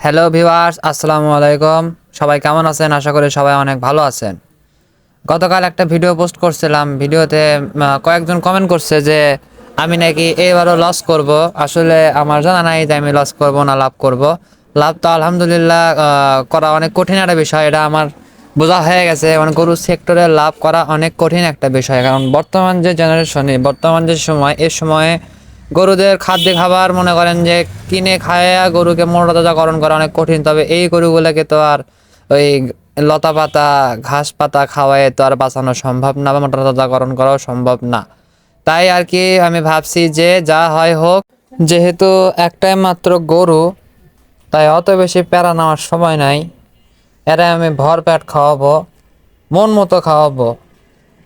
Hello viewers আসসালামু আলাইকুম সবাই কেমন আছেন? আশা করি সবাই অনেক ভালো আছেন। গতকাল একটা ভিডিও পোস্ট করছিলাম। ভিডিওতে কয়েকজন কমেন্ট করছে যে, আমি নাকি এবারও লস করব। আসলে আমার জানা নাই যে আমি লস করব না লাভ করব। লাভ তো আলহামদুলিল্লাহ করা অনেক কঠিন একটা বিষয়। এটা আমার বোঝা হয়ে গেছে। মানে গরু সেক্টরে লাভ করা অনেক কঠিন একটা বিষয়। কারণ বর্তমান যে জেনারেশনে বর্তমান যে সময়, এ সময়ে গরুদের খাদ্য খাবার মনে করেন যে কিনে খায়া গরুকে মোটাতাজাকরণ করা অনেক কঠিন। তবে এই গরুগুলোকে তো আর ওই লতা পাতা, ঘাস পাতা খাওয়ায় তো আর বাঁচানো সম্ভব না বা মোটাতাজাকরণ করাও সম্ভব না। তাই আর কি আমি ভাবছি যে যা হয় হোক, যেহেতু একটাই মাত্র গরু, তাই অত বেশি প্যারা নেওয়ার সময় নাই। এরা আমি ভর পেট খাওয়াবো, মন মতো খাওয়াবো।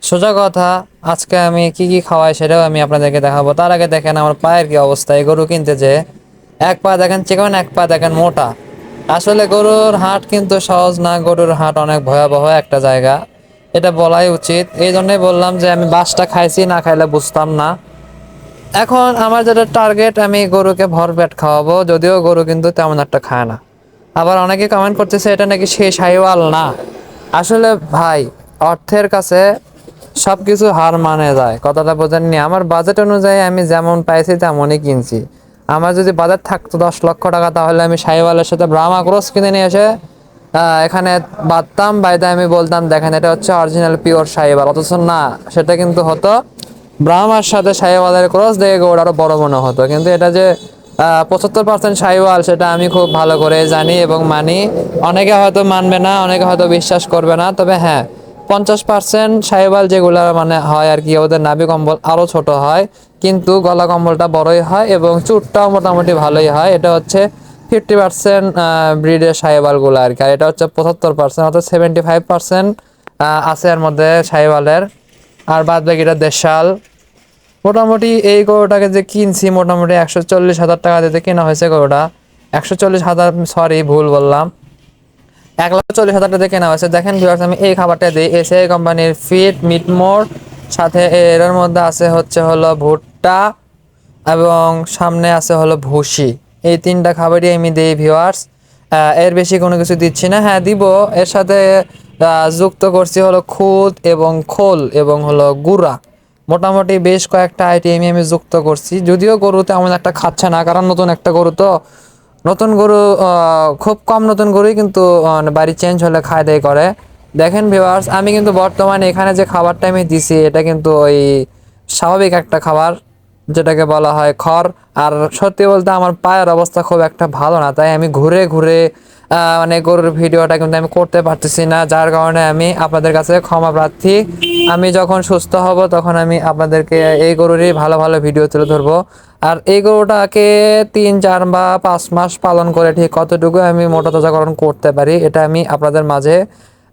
সোজা কথা, আজকে আমি কি কি খাওয়াই সেটাও আমি আপনাদেরকে দেখাবো। তার আগে দেখেন আমার পায়ের কি অবস্থা। এই গরু কিনতে যে এক পা দেখেন চিকন, এক পা দেখেন মোটা। আসলে গরুর হাট কিন্তু সহজ না। গরুর হাট অনেক ভয়াবহ একটা জায়গা। এটা বলাই উচিত। এই জন্যই বললাম যে আমি বাসটা খাইছি, না খাইলে বুঝতাম না। এখন আমার যেটা টার্গেট, আমি গরুকে ভর পেট খাওয়াবো। যদিও গরু কিন্তু তেমন একটা খায় না। আবার অনেকে কমেন্ট করতেছে, এটা নাকি সে সাইওয়াল না? আসলে ভাই, অর্থের কাছে সব কিছু হার মানে যায়। কথাটা বোঝেননি? আমার বাজেট অনুযায়ী আমি যেমন পাইছি তেমনই কিনছি। আমার যদি বাজেট থাকতো দশ লক্ষ টাকা, তাহলে আমি সাইওয়ালের সাথে ব্রাহ্মা ক্রস কিনে নিয়ে এসে এখানে বাঁধতাম। বাইদে আমি বলতাম, দেখেন, এটা হচ্ছে অরিজিনাল পিওর সাইওয়াল অথচ না, সেটা কিন্তু হতো ব্রাহ্মার সাথে সাইওয়ালের ক্রস দেখে গৌড় আরও বড় মনে হতো। কিন্তু এটা যে পঁচাত্তর পার্সেন্ট সাইওয়াল সেটা আমি খুব ভালো করে জানি এবং মানি। অনেকে হয়তো মানবে না, অনেকে হয়তো বিশ্বাস করবে না। তবে হ্যাঁ পঞ্চাশ পার্সেন্ট সাইওয়াল যেগুলো মানে হয় আর কি, ওদের নাভি কম্বল আরও ছোট হয়, কিন্তু গলা কম্বলটা বড়ই হয় এবং চুটটাও মোটামুটি ভালোই হয়। এটা হচ্ছে ফিফটি পার্সেন্ট ব্রিডের সাইওয়ালগুলো আর কি। আর এটা হচ্ছে পঁচাত্তর পার্সেন্ট, অর্থাৎ সেভেন্টি ফাইভ পার্সেন্ট আছে এর মধ্যে সাইওয়ালের আর বাদ বাকিটা দেশাল। মোটামুটি এই গরুটাকে যে কিনছি, মোটামুটি একশো চল্লিশ হাজার টাকা দিতে কেনা হয়েছে গরুটা। একশো চল্লিশ হাজার সরি ভুল বললাম। এক লাখ চল্লিশ হাজার টাকা কেনা হয়েছে। দেখেন ভিউয়ার্স আমি এই খাবারটা দিই। এসিআই কোম্পানির ফিট মিট মোর সাথে এর মধ্যে আছে হচ্ছে হলো ভুট্টা এবং সামনে আছে হলো ভুসি। এই তিনটা খাবারই আমি দিই ভিউয়ার্স এর বেশি কোনো কিছু দিচ্ছি না। হ্যাঁ দিব। এর সাথে যুক্ত করছি হলো খুদ এবং খোল এবং হলো গুড়া। মোটামুটি বেশ কয়েকটা আইটেমই আমি যুক্ত করছি। যদিও গরু তেমন একটা খাচ্ছে না, কারণ নতুন একটা গরু তো। নতুন গরু খুব কম নতুন গরুই কিন্তু বাড়ি চেঞ্জ হলে খায় দায় করে। দেখেন ভিউয়ার্স আমি কিন্তু বর্তমানে এখানে যে খাবারটা আমি দিছি, এটা কিন্তু ওই স্বাভাবিক একটা খাবার, যেটাকে বলা হয় খড়। আর সত্যি বলতে আমার পায়ের অবস্থা খুব একটা ভালো না, তাই আমি ঘুরে ঘুরে মানে গরুর ভিডিওটা কিন্তু আমি করতে পারতেছি না, যার কারণে আমি আপনাদের কাছে ক্ষমা প্রার্থী। আমি যখন সুস্থ হব, তখন আমি আপনাদেরকে এই গরুরই ভালো ভালো ভিডিও তুলে ধরবো। আর এই গরুটাকে তিন, চার বা পাঁচ মাস পালন করে ঠিক কতটুকু আমি মোটা তাজাকরণ করতে পারি, এটা আমি আপনাদের মাঝে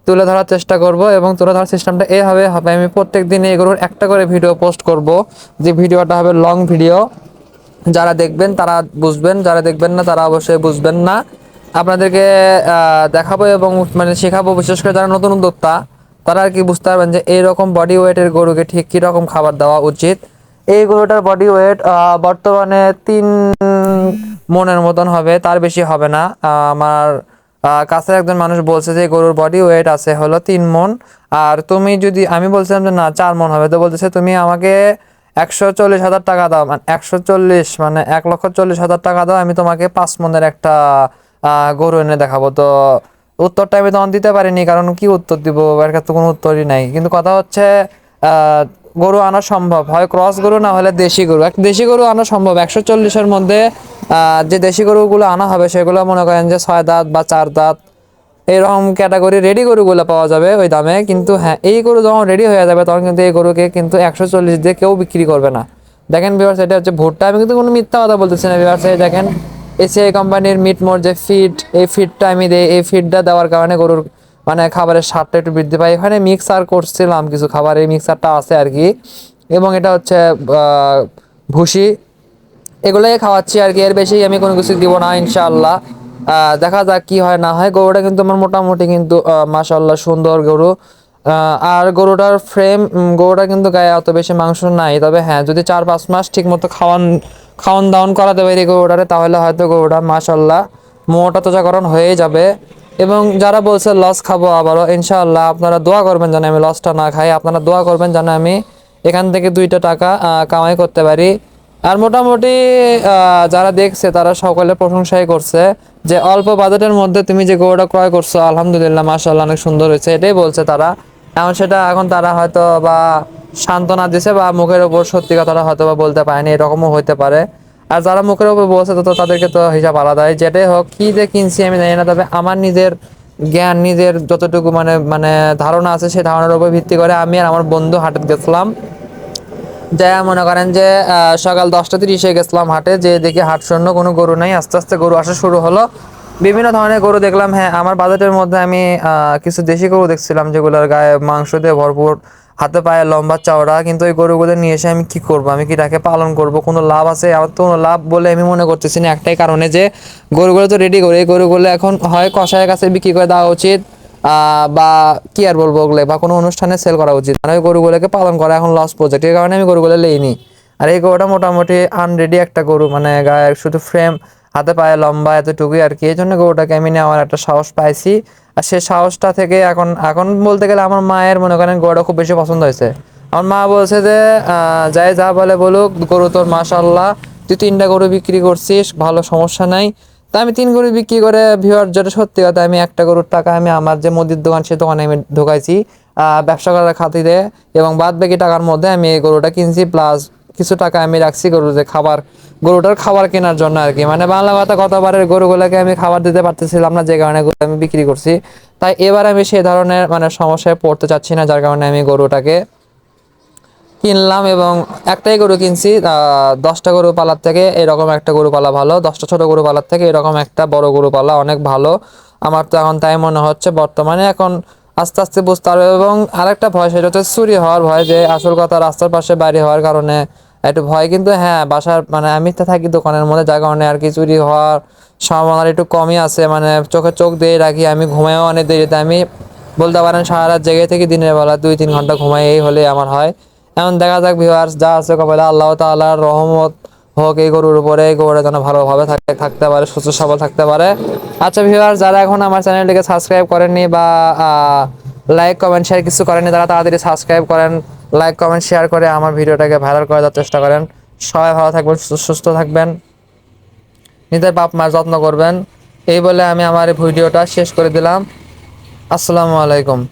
তুলে ধরার চেষ্টা করব এবং তুলে ধরার সিস্টেমটা এ হবে। হবে আমি প্রত্যেক দিন এই গরুর একটা করে ভিডিও পোস্ট করব, যে ভিডিওটা হবে লং ভিডিও। যারা দেখবেন তারা বুঝবেন, যারা দেখবেন না তারা অবশ্যই বুঝবেন না। আপনাদেরকে দেখাবো এবং মানে শেখাবো, বিশেষ করে যারা নতুন উদ্যোক্তা, তারা আর কি বুঝতে পারবেন যে এইরকম বডি ওয়েটের গরুকে ঠিক কীরকম খাবার দেওয়া উচিত। এই গরুটার বডি ওয়েট বর্তমানে তিন মনের মতন হবে, তার বেশি হবে না। আমার কাছে একজন মানুষ বলছে যে গরুর বডি ওয়েট আছে হলো তিন মন। আর তুমি যদি, আমি বলছিলাম যে, না, চার মন হবে। তো বলতেছে, তুমি আমাকে একশো চল্লিশ হাজার টাকা দাও। মানে একশো চল্লিশ মানে এক লক্ষ চল্লিশ হাজার টাকা দাও, আমি তোমাকে পাঁচ মনের একটা গরু এনে দেখাবো। তো উত্তরটা আমি তখন দিতে পারিনি, কারণ কি উত্তর দিব? এর কাছে কোনো উত্তরই নাই। কিন্তু কথা হচ্ছে গরু আনা সম্ভব। হয় ক্রস গরু, না হলে দেশি গরু। এক দেশি গরু আনা সম্ভব। একশো চল্লিশের মধ্যে যে দেশি গরুগুলো আনা হবে, সেগুলো মনে করেন যে ছয় দাঁত বা চার দাঁত, এরকম ক্যাটাগরি রেডি গরুগুলো পাওয়া যাবে ওই দামে। কিন্তু হ্যাঁ এই গরু যখন রেডি হয়ে যাবে, তখন কিন্তু এই গরুকে কিন্তু একশো চল্লিশ দিয়ে কেউ বিক্রি করবে না। দেখেন বিভার্স এটা হচ্ছে ভুট্টা। আমি কিন্তু কোনো মিথ্যা কথা বলতেছি না বিভার্স এই দেখেন এসিআই কোম্পানির মিট মোর যে ফিড এই ফিডটা আমি দিই, এই ফিডটা দেওয়ার কারণে গরুর মানে খাবারের স্বাদটা একটু বৃদ্ধি পায়। এখানে মিক্সার করছিলাম কিছু খাবার, এই মিক্সারটা আছে আর কি। এবং এটা হচ্ছে ভুসি। এগুলোই খাওয়াচ্ছি আর কি। এর বেশি আমি কোনো কিছু দিব না, ইনশাআল্লাহ। দেখা যাক কি হয় না হয়। গরুটা কিন্তু আমার মোটামুটি কিন্তু মাশাল্লাহ সুন্দর গরু। আর গরুটার ফ্রেম গরুটা কিন্তু গায়ে অত বেশি মাংস নাই। তবে হ্যাঁ যদি চার পাঁচ মাস ঠিক মতো খাওয়ান খাওয়ান দাওয়ান করাতে পারি গরুটারে, তাহলে হয়তো গরুটা মাশাল্লাহ মোটা তাজাকরণ হয়ে যাবে। এবং যারা বলছে লস খাব আবারও, ইনশাআল্লাহ আপনারা দোয়া করবেন যেন আমি লসটা না খাই। আপনারা দোয়া করবেন যেন আমি এখান থেকে দুইটা টাকা কামাই করতে পারি। আর মোটামুটি যারা দেখছে, তারা সকলে প্রশংসাই করছে যে অল্প বাজেটের মধ্যে তুমি যে গরুটা ক্রয় করছ, আলহামদুলিল্লাহ, মাশাআল্লাহ, অনেক সুন্দর হয়েছে। এটাই বলছে তারা। এখন সেটা এখন তারা হয়তো বা সান্ত্বনা দিছে বা মুখের উপর সত্যি কথাটা হয়তো বা বলতে পারেনি, এরকমও হইতে পারে। আর যারা মুখের উপর বলছে তো তাদেরকে তো হিসাব আলাদাই। যেটাই হোক, কি যে কিনছি আমি জানি না, তবে আমার নিজের জ্ঞান, নিজের যতটুকু মানে মানে ধারণা আছে, সেই ধারণার উপর ভিত্তি করে আমি আর আমার বন্ধু হাটে গেছিলাম। যা মনে করেন যে সকাল দশটা তিরিশে গেছিলাম হাটে, যে দেখি হাট শূন্য, কোনো গরু নাই, আস্তে আস্তে গরু আসা শুরু হলো। বিভিন্ন ধরনের গরু দেখলাম হ্যাঁ আমার বাজেটের মধ্যে আমি কিছু দেশি গরু দেখছিলাম, যেগুলোর গায়ে মাংস দিয়ে ভরপুর হাতে পায়ে লম্বা চওড়া, কিন্তু ওই গরুগুলো নিয়ে এসে আমি কি করব? আমি কি তাকে পালন করব? কোনো লাভ আছে? আমার তো কোনো লাভ বলে আমি মনে করতেছি না। একটাই কারণে যে গরুগুলো তো রেডি করে, এই গরুগুলো এখন হয় কষায়ের কাছে বিক্রি করে দেওয়া উচিত বা কি আর বলব ওগুলো বা কোনো অনুষ্ঠানে সেল করা উচিত। মানে ওই গরুগুলোকে পালন করা এখন লস প্রজেক্ট এই কারণে আমি গরুগুলো লেইনি। আর এই গরুটা মোটামুটি আনরেডি একটা গরু মানে গায়ে শুধু ফ্রেম হাতে পায়ে লম্বা এতটুকুই আর কি। এই জন্য গরুটাকে আমি নেওয়ার একটা সাহস পাইছি। আর সে সাহসটা থেকে এখন এখন বলতে গেলে আমার মায়ের মনে করেন গরুটা খুব বেশি পছন্দ হয়েছে। আমার মা বলছে যে যাই যা বলে বলুক, গরু তোর মাশাল্লাহ তুই তিনটা গরু বিক্রি করছিস, ভালো সমস্যা নাই। তা আমি তিন গরু বিক্রি করে ভিউয়ার যেটা সত্যি কথা, আমি একটা গরুর টাকা আমি আমার যে মুদির দোকান, সে দোকানে আমি ঢুকাইছি ব্যবসা করার খাতিরে। এবং বাদ বাকি টাকার মধ্যে আমি এই গরুটা কিনছি প্লাস কিছু টাকা আমি রাখছি গরু যে খাবার, গরুটার খাবার কেনার জন্য আর কি। মানে বাংলা কথা কতবারের গরুগুলোকে আমি খাবার দিতে পারতেছিলাম না, যে কারণে গরু আমি বিক্রি করছি। তাই এবার আমি সেই ধরনের মানে সমস্যায় পড়তে চাচ্ছি না, যার কারণে আমি গরুটাকে কিনলাম এবং একটাই গরু কিনছি দশটা গরু পালার থেকে এরকম একটা গরু পালা ভালো, দশটা ছোট গরু পালার থেকে এরকম একটা বড় গরু পালা অনেক ভালো। আমার তো এখন তাই মনে হচ্ছে, বর্তমানে এখন আস্তে আস্তে বুঝতে পারবে। এবং আরেকটা ভয়, সেটা হচ্ছে চুরি হওয়ার ভয়, যে আসল কথা রাস্তার পাশে বাইরে হওয়ার কারণে একটু ভয়। কিন্তু হ্যাঁ বাসার মানে আমি তো থাকি দোকানের মধ্যে, যার কারণে আর কি চুরি হওয়ার সম্ভাবনা একটু কমই আছে। মানে চোখে চোখ দিয়ে রাখি, আমি ঘুমাইও অনেক দেরিতে। আমি বলতে পারেন সারা রাত জেগে থেকে দিনের বেলা দুই তিন ঘণ্টা ঘুমাই, এই হলে আমার হয়। এমন দেখা যাক ভিউয়ার্স যা আছে কপালে, আল্লাহ তাআলার রহমত হোক, এই গরুর উপরে, এই গরুটা যেন ভালোভাবে থাকে, থাকতে পারে, সুস্থ সবল থাকতে পারে। আচ্ছা ভিউয়ার্স যারা এখন আমার চ্যানেলটিকে সাবস্ক্রাইব করেননি বা লাইক কমেন্ট শেয়ার কিছু করেননি, তারা তাড়াতাড়ি সাবস্ক্রাইব করেন লাইক কমেন্ট শেয়ার করে আমার ভিডিওটাকে ভাইরাল করে দেওয়ার চেষ্টা করেন। সবাই ভালো থাকবেন সুস্থ- থাকবেন। নিজের বাপ মার যত্ন করবেন। এই বলে আমি আমার ভিডিওটা শেষ করে দিলাম। আসসালামু আলাইকুম।